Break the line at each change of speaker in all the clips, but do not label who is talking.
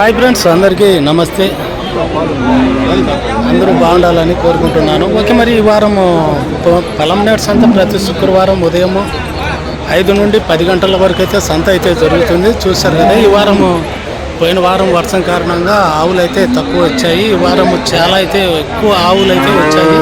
Hi friends అందరికీ నమస్తే. అందరూ బాగుండాలని కోరుకుంటున్నాను. ఓకే మరి ఈ వారం పలంనేడు సంత ప్రతి శుక్రవారం ఉదయం ఐదు నుండి పది గంటల వరకు అయితే సంత అయితే జరుగుతుంది. చూశారు కదా ఈ వారము పోయిన వారం వర్షం కారణంగా ఆవులు అయితే తక్కువ వచ్చాయి. ఈ వారం చాలా అయితే ఎక్కువ ఆవులు అయితే వచ్చాయి.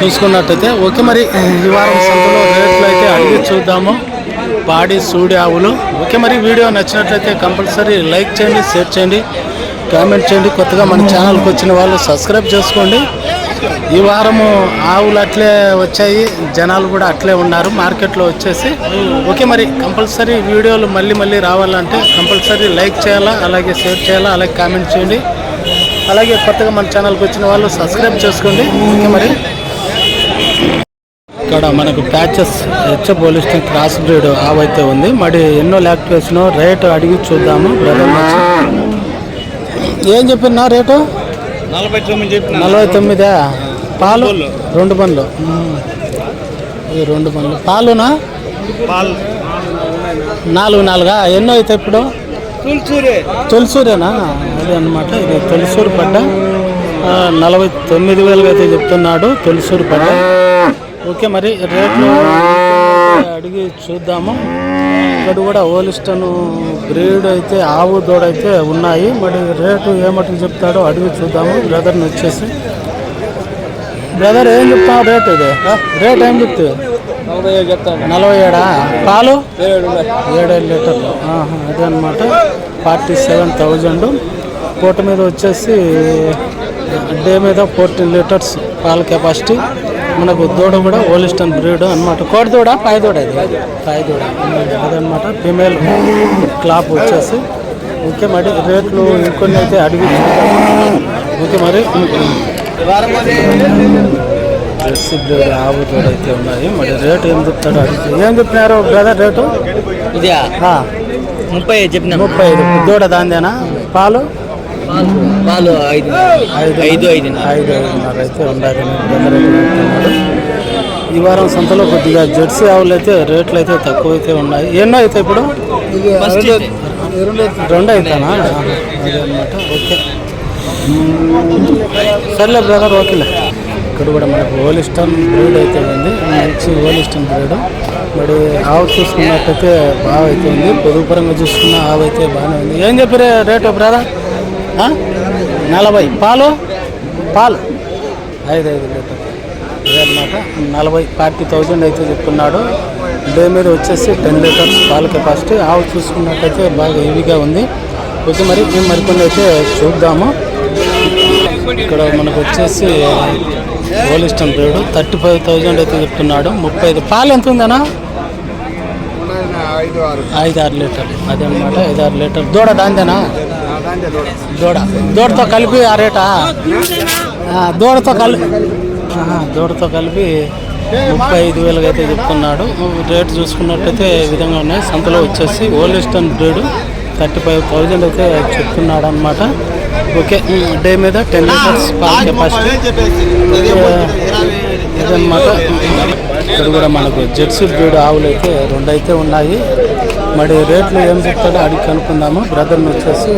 చూసుకున్నట్టయితే ఓకే మరి ఈ వారం సంతలో రేట్లు అయితే అడిగి చూద్దాము. పాడి సూడి ఆవులు. ఓకే మరి వీడియో నచ్చినట్లయితే కంపల్సరీ లైక్ చేయండి షేర్ చేయండి కామెంట్ చేయండి. కొత్తగా మన ఛానల్కి వచ్చిన వాళ్ళు సబ్స్క్రైబ్ చేసుకోండి. ఈ వారము ఆవులు అట్లే వచ్చాయి. జనాలు కూడా అట్లే ఉన్నారు మార్కెట్లో వచ్చేసి. ఓకే మరి కంపల్సరీ వీడియోలు మళ్ళీ మళ్ళీ రావాలంటే కంపల్సరీ లైక్ చేయాలా అలాగే షేర్ చేయాలా అలాగే కామెంట్ చేయండి. అలాగే కొత్తగా మన ఛానల్కి వచ్చిన వాళ్ళు సబ్స్క్రైబ్ చేసుకోండి. ఓకే మరి ఇక్కడ మనకు ప్యాచెస్ హెచ్ పోలిస్టింగ్ క్రాస్ బ్రీడ్ ఆవైతే ఉంది. మరి ఎన్నో లాక్టివేషన్ రేటు అడిగి చూద్దాము బ్రదర్ ఏం చెప్పినా రేటు?
నలభై తొమ్మిది
నలభై తొమ్మిదా? పాలు? రెండు. ఈ రెండు బండ్లు పాలునా?
పాలు.
నాలుగు నాలుగా? ఎన్నో అయితే ఇప్పుడు?
తులసూరే.
తొలిసూరేనా? అదే అన్నమాట. ఇది తొలిసూరు పడ్డ. నలభై తొమ్మిది వేలుగా అయితే చెప్తున్నాడు తొలిసూరు పడ్డ. ఓకే మరి రేట్లు అడిగి చూద్దాము. ఇక్కడ కూడా ఓలిస్టన్ బ్రీడ్ అయితే ఆవు దూడ అయితే ఉన్నాయి. మరి రేటు ఏమట్టుకు చెప్తాడో అడిగి చూద్దాము. బ్రదర్ని వచ్చేసి. బ్రదర్ ఏం చెప్తావు రేట్ ఇది. రేట్ ఏం చెప్తావు?
నలభై ఐదు చెప్తాను.
నలభై ఏడా? పాలు?
ఏడు ఉన్నాయి.
ఏడేడు లీటర్లు. అదే అనమాట ఫార్టీ సెవెన్ థౌజండ్. పూట మీద వచ్చేసి డే మీద ఫోర్టీన్ లీటర్స్ పాల కెపాసిటీ. మనకు దూడ కూడా ఓలిస్టన్ బ్రీడ్ అనమాట కోడి దూడ పాయ దూడ ఇది. పాయ దూడ. అదనమాట ఫిమేల్ క్లాప్ వచ్చేసి. ఓకే మరి రేట్లు ఇంకొన్ని అయితే అడిగి. ఓకే మరి. జెర్సీ బ్రీడ్ ఆవు దూడ అయితే ఉన్నాయి. మరి రేటు ఏం చెప్తాడో అడిగి. ఏం చెప్పినారు బ్రదర్ రేటు?
ఇదే ముప్పై చెప్పిన?
ముప్పై దూడ దాందేనా? పాలు?
పాలు ఐదు
ఐదు
ఐదు ఐదు
ఐదు. ఐదున్నర అయితే ఉండాలి బ్రదర్ అయితే చెప్తున్నాడు. ఈ వారం సంతలో కొద్దిగా జెర్సీ ఆవులు అయితే రేట్లు అయితే తక్కువ అయితే ఉన్నాయి. ఎన్నో అయితే ఇప్పుడు. రెండు అయితేనా? అదే అనమాట ఓకే. సర్లే బ్రదర్ ఓకేలే. ఇక్కడ కూడా మనకు ఓలిస్టన్ బ్రీడ్ అయితే ఉంది. మంచి ఓలిస్టన్ బ్రీడ్ మరి ఆవు చూసుకున్నట్టయితే బాగా అయితే ఉంది. పొదుగు పరంగా చూసుకున్న ఆవు అయితే బాగానే ఉంది. ఏం చెప్పారు రేటు బ్రదర్? నలభై. పాలు? పాలు. ఐదు ఐదు లీటర్. ఇదే అనమాట నలభై. ఫార్టీ థౌజండ్ అయితే చెప్తున్నాడు. డే మీద వచ్చేసి టెన్ లీటర్స్ పాల కెపాసిటీ. ఆవు చూసుకున్నట్టయితే బాగా హెవీగా ఉంది. ఓకే మరి మేము మరికొన్ని అయితే చూద్దాము. ఇక్కడ మనకు వచ్చేసి ఓలిస్టన్ రేడు థర్టీ ఫైవ్ థౌజండ్ అయితే చెప్తున్నాడు. ముప్పై ఐదు పాలు ఎంత ఉందనా ఐదు ఆరు. లీటర్. అదే అనమాట ఐదు ఆరు లీటర్. దూడ దాందేనా దూడ. దూడతో కలిపి ఆ రేటా? దూడతో కలిపి దూడతో కలిపి ముప్పై ఐదు వేలుగా అయితే చెప్తున్నాడు. రేట్ చూసుకున్నట్టయితే విధంగా ఉన్నాయి. సంతలో వచ్చేసి Holstein breed thirty five thousand అయితే చెప్తున్నాడు అనమాట ఓకే డే మీద టెన్ లీటర్స్ పాల కెపాసిటీ. ఇదన్నమాట. ఇక్కడ కూడా మనకు జెర్సీ బ్రీడ్ ఆవులు అయితే రెండు అయితే ఉన్నాయి. మరి రేట్లు ఏం చెప్తాడో అడిగి కనుక్కుందాము. బ్రదర్ని వచ్చేసి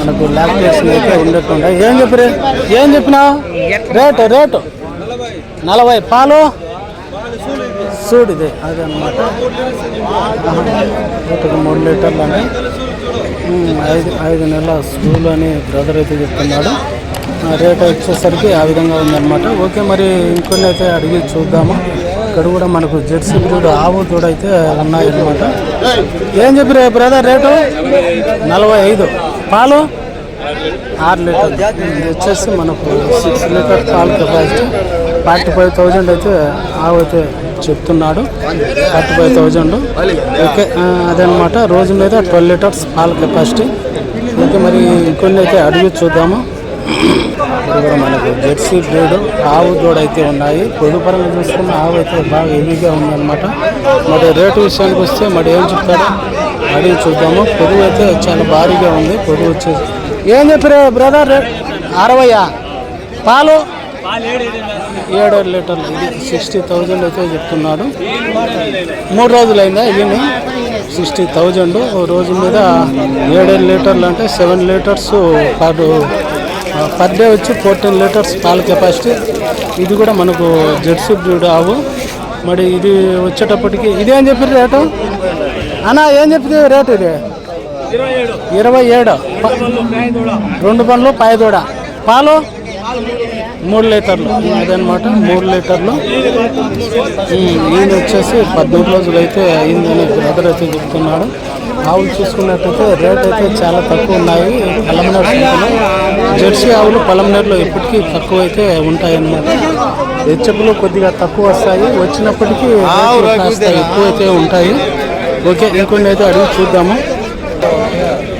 మనకు లాక్టేషన్ అయితే ఉండకుండా ఏం చెప్పరే ఏం చెప్పినా రేటు రేటు. నలభై పాలు? చూడు ఇది అదే అనమాట మూడు లీటర్లు అని. ఐదు ఐదు నెలల స్కూల్ అని బ్రదర్ అయితే చెప్తున్నాడు. రేట్ వచ్చేసరికి ఆ విధంగా ఉందన్నమాట. ఓకే మరి ఇంకొన్ని అయితే అడిగి చూద్దాము. ఇక్కడ కూడా మనకు జెర్సీ బ్రీడ్ ఆవు దూడ అయితే ఉన్నాయన్నమాట. ఏం చెప్పారు బ్రదర్ రేటు? నలభై ఐదు. పాలు? ఆరు లీటర్. ఇది వచ్చేసి మనకు సిక్స్ లీటర్ పాలు కెపాసిటీ ఫార్టీ ఫైవ్ థౌజండ్ అయితే ఆవు అయితే చెప్తున్నాడు. Forty five thousand. ఓకే అదనమాట. రోజు మీద ట్వెల్వ్ లీటర్స్ పాల కెపాసిటీ ఇంకా మరి ఇంకొన్ని అయితే అడిగి చూద్దాము. ఇప్పుడు కూడా మనకు జెర్సీ బ్రీడ్ ఆవు దూడ అయితే ఉన్నాయి. పొదుపరంగా చూసుకున్న ఆవు అయితే బాగా హెవీగా ఉందన్నమాట. మరి రేటు విషయానికి వస్తే మరి ఏం చెప్తారు? అడిగి చూద్దాము. పొడుగు అయితే చాలా భారీగా ఉంది. పొడుగు వచ్చేసి ఏం చెప్పారు బ్రదర్? అరవయా పాలు? ఏడు లీటర్లు. ఇది సిక్స్టీ థౌజండ్ అయితే చెప్తున్నాడు. మూడు రోజులు అయిందా ఇవి సిక్స్టీ థౌజండ్. రోజు మీద ఏడేడు లీటర్లు అంటే seven litres per per day వచ్చి ఫోర్టీన్ లీటర్స్ పాల కెపాసిటీ. ఇది కూడా మనకు జెర్సీ బ్రీడ్ ఆవు. మరి ఇది వచ్చేటప్పటికి ఇది ఏం చెప్పారు రేటు? అన్నా ఏం చెప్తుంది రేటు ఇది? ఇరవై ఏడు. రెండు పనులు పాయదూడ పాలు? మూడు లీటర్లు. అదనమాట మూడు లీటర్లు. ఈయన వచ్చేసి పద్మూడు రోజులు అయితే అయిందని బ్రదర్ అయితే చెప్తున్నాడు. ఆవులు చూసుకున్నట్టయితే రేట్ అయితే చాలా తక్కువ ఉన్నాయి. పలమనేరు సంతలో. జెర్సీ ఆవులు పలమనేరులో ఇప్పటికీ తక్కువ అయితే ఉంటాయన్నమాట హెచ్చపులు కొద్దిగా తక్కువ వస్తాయి. వచ్చినప్పటికీ ఎక్కువ అయితే ఉంటాయి. ఓకే ఇంకొన్ని అయితే అడిగి చూద్దాము.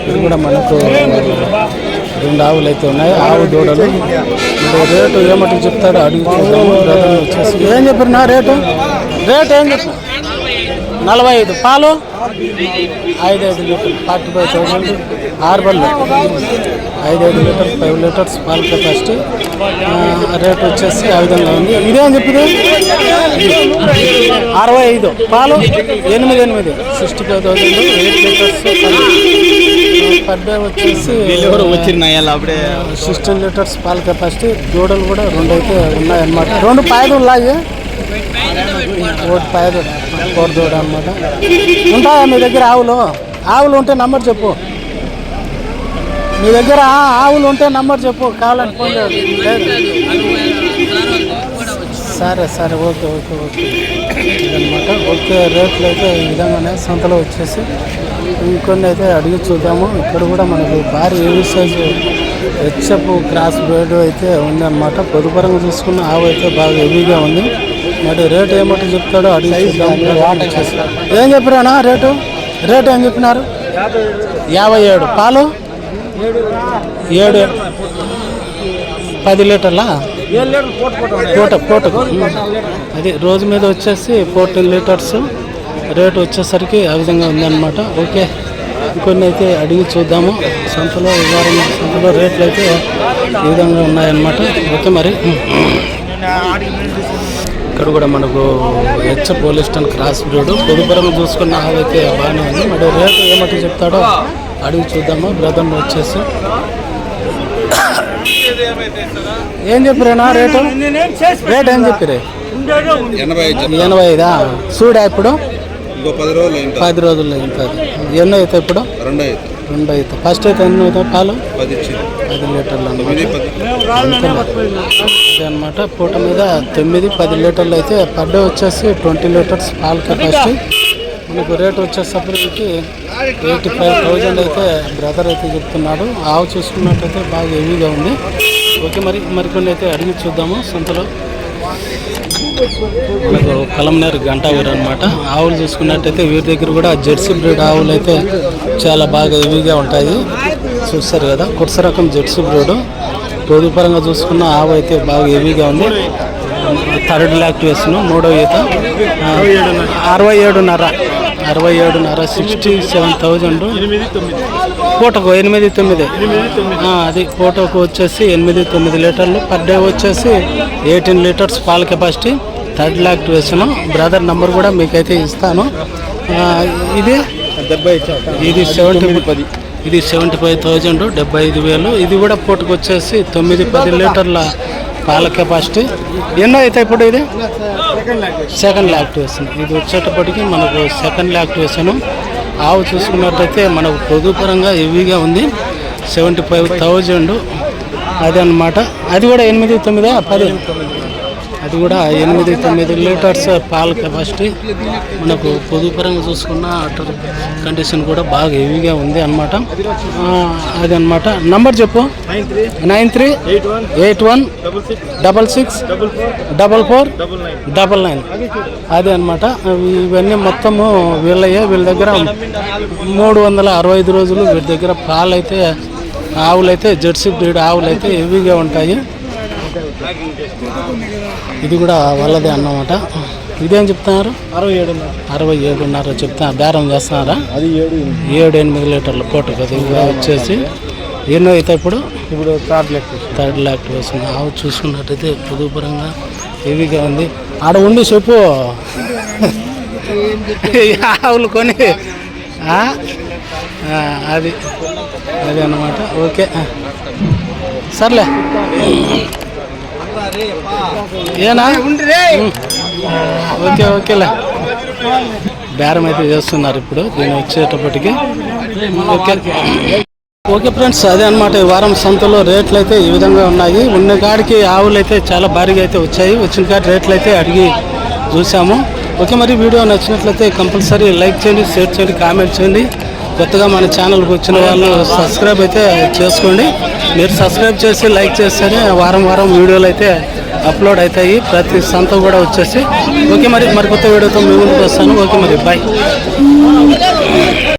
ఇది కూడా మనకు రెండు ఆవులు అయితే ఉన్నాయి. ఆవు దూడలు. రేటు ఏమంటారు చెప్తాడో అడిగి చూద్దాము. వచ్చేసి. ఏం చెప్పారు నా రేటు? రేట్ ఏం చెప్పారు? నలభై ఐదు. పాలు? ఐదు ఐదు లీటర్లు. ఫార్టీ ఫైవ్ థౌసండ్ ఆరు బళ్ళు ఐదు ఐదు లీటర్స్ ఫైవ్ లీటర్స్ పాల కెపాసిటీ. రేట్ వచ్చేసి ఆ విధంగా ఉంది. ఇదేం చెప్పింది? అరవై ఐదు. పాలు? ఎనిమిది ఎనిమిది. Sixty five thousand. Eight litres per day వచ్చేసి
అప్పుడే.
సిక్స్టీన్ లీటర్స్ పాల కెపాసిటీ. దూడలు కూడా రెండు అయితే ఉన్నాయన్నమాట. రెండు పాయలు ఉన్నాయి. ఒకటి పాయలు. కోడి అనమాట ఉంటాయా మీ దగ్గర ఆవులు? ఆవులు ఉంటే నంబర్ చెప్పు. మీ దగ్గర ఆవులు ఉంటే నంబర్ చెప్పు. కావాలని ఫోన్ లేదు సరే సరే ఓకే ఓకే ఓకే. అనమాట ఓకే రేట్లు అయితే ఈ విధంగానే సంతలో వచ్చేసి ఇంకొన్ని అయితే అడిగి చూద్దాము. ఇక్కడ కూడా మనకు భారీ ఏవి సైజు హెచ్ఎఫ్ క్రాస్ బ్రేడ్ అయితే ఉందన్నమాట. పొదుపరంగా చూసుకున్న ఆవు అయితే బాగా హెవీగా ఉంది. మరి రేటు ఏమంటే చెప్తాడో అడిగి. ఏం చెప్పారా రేటు? రేటు ఏం చెప్పినారు? యాభై ఏడు. పాలు? ఏడు. పది లీటర్లా? పూట పూటకు. అది రోజు మీద వచ్చేసి ఫోర్టీన్ లీటర్స్. రేట్ వచ్చేసరికి ఆ విధంగా ఉందన్నమాట. ఓకే. ఇంకొన్ని అయితే అడిగి చూద్దాము. సంతలో వారం సంతలో రేట్లు అయితే ఈ విధంగా ఉన్నాయన్నమాట. ఓకే మరి. ఇక్కడ కూడా మనకు హెచ్చ పోలిస్టన్ క్రాస్ బ్రీడ్ పొదుపురంగా చూసుకున్న ఆవైతే బాగానే ఉంది. మరి రేటు ఏమటి చెప్తాడో అడిగి చూద్దాము. బ్రదర్ని వచ్చేసి. ఏం చెప్పారేనా రేటు? రేట్ ఏం చెప్పారు?
ఎనభై ఐదు?
చూడా ఇప్పుడు?
పది రోజులు
పది అవుతుంది ఎన్నో అయితే ఇప్పుడు?
రెండు ఐదు
రెండు అయితే ఫస్ట్ అయితే ఎన్ని అవుతాయి పాలు?
పది
లీటర్లు అంతే అనమాట పూట మీద తొమ్మిది పది లీటర్లు అయితే పర్ డే వచ్చేసి ట్వంటీ లీటర్స్ పాల కెపాసిటీ మనకు రేట్ వచ్చేసరికి ఎయిటీ ఫైవ్ థౌజండ్ అయితే బ్రదర్ అయితే చెప్తున్నాడు. ఆవు చూసుకున్నట్టయితే బాగా హెవీగా ఉంది. ఓకే మరి మరికొన్ని అయితే అడిగి చూద్దాము. సంతలో మీకు కలంనేరు గంట ఊరు అనమాట ఆవులు చూసుకున్నట్టయితే వీరి దగ్గర కూడా జెర్సీ బ్రీడ్ ఆవులు అయితే చాలా బాగా హెవీగా ఉంటాయి. చూస్తారు కదా కుట్స రకం జెర్సీ బ్రీడ్. రోజుపరంగా చూసుకున్న ఆవు అయితే బాగా హెవీగా ఉంది. థర్డ్ లాక్టివేషన్ మూడో ఈత. అరవై ఏడున్నర. అరవై ఏడున్నర సిక్స్టీ సెవెన్ థౌజండ్ పూటకు ఎనిమిది తొమ్మిది. అది పూటకు వచ్చేసి ఎనిమిది తొమ్మిది లీటర్లు పర్ డే వచ్చేసి ఎయిటీన్ లీటర్స్ పాల capacity. Third lactation brother number కూడా మీకైతే ఇస్తాను. ఇది
డెబ్బై
ఇది సెవెంటీ పది. ఇది సెవెంటీ ఫైవ్ థౌజండ్ డెబ్బై ఐదు వేలు. ఇది కూడా పూటకు వచ్చేసి తొమ్మిది పది లీటర్ల పాల కెపాసిటీ ఎన్నో అయితే ఇప్పుడు ఇది? సెకండ్ లాక్టివేషన్ ఇది వచ్చేటప్పటికి మనకు సెకండ్ లాక్టివేషన్ ఆవు చూసుకున్నట్టయితే మనకు పొదుపరంగా హెవీగా ఉంది. సెవెంటీ ఫైవ్ థౌజండ్ అది అన్నమాట అది కూడా ఎనిమిది తొమ్మిదా? పది. అది కూడా ఎనిమిది తొమ్మిది లీటర్స్ పాల కెపాసిటీ మనకు పొదుపరంగా చూసుకున్న అటర్ కండిషన్ కూడా బాగా హెవీగా ఉంది అనమాట అది అనమాట నంబర్ చెప్పు. Nine three eight one double six double four double nine అదే అనమాట ఇవన్నీ మొత్తము వీళ్ళయ్యే వీళ్ళ దగ్గర మూడు వందల అరవై ఐదు రోజులు వీళ్ళ దగ్గర పాలైతే ఆవులైతే జెర్సీ బ్రీడ్ ఆవులైతే హెవీగా ఉంటాయి. ఇది కూడా వాళ్ళదే అన్నమాట. ఇదేం చెప్తున్నారు? అరవై ఏడు అరవై ఏడున్నర చెప్తా బేరం చేస్తున్నారా?
అది ఏడు
ఏడు ఎనిమిది లీటర్ల అది ఇవి వచ్చేసి. ఎన్నో అయితే ఇప్పుడు?
ఇప్పుడు థర్డ్ లెక్క
థర్డ్ లాక్ వేసింది. ఆవు చూసుకున్నట్టయితే పొదుపురంగా హెవీగా ఉంది. ఆడ ఉండి చెప్పు. ఆవులు కొని. అది. అది అన్నమాట. ఓకే. సర్లే. ఏనా. ఓకే ఓకేలే. బేరం అయితే చేస్తున్నారు ఇప్పుడు దీని వచ్చేటప్పటికి. ఓకే. ఓకే ఫ్రెండ్స్ అదే అన్నమాట. ఈ వారం సంతలో రేట్లు అయితే ఈ విధంగా ఉన్నాయి. ఉన్న కాడికి ఆవులు అయితే చాలా భారీగా అయితే వచ్చాయి. వచ్చిన కాడి రేట్లు అయితే అడిగి చూసాము. ఓకే మరి వీడియో నచ్చినట్లయితే కంపల్సరీ లైక్ చేయండి షేర్ చేయండి కామెంట్ చేయండి. కొత్తగా మన ఛానల్కి వచ్చిన వాళ్ళు సబ్స్క్రైబ్ అయితే చేసుకోండి. మీరు సబ్స్క్రైబ్ చేసి లైక్ చేస్తేనే వారం వారం వీడియోలు అయితే అప్లోడ్ అవుతాయి. ప్రతి సంత కూడా వచ్చేసి. ఓకే మరి మరి కొత్త వీడియోతో మీ ముందుకు వస్తాను. ఓకే మరి బాయ్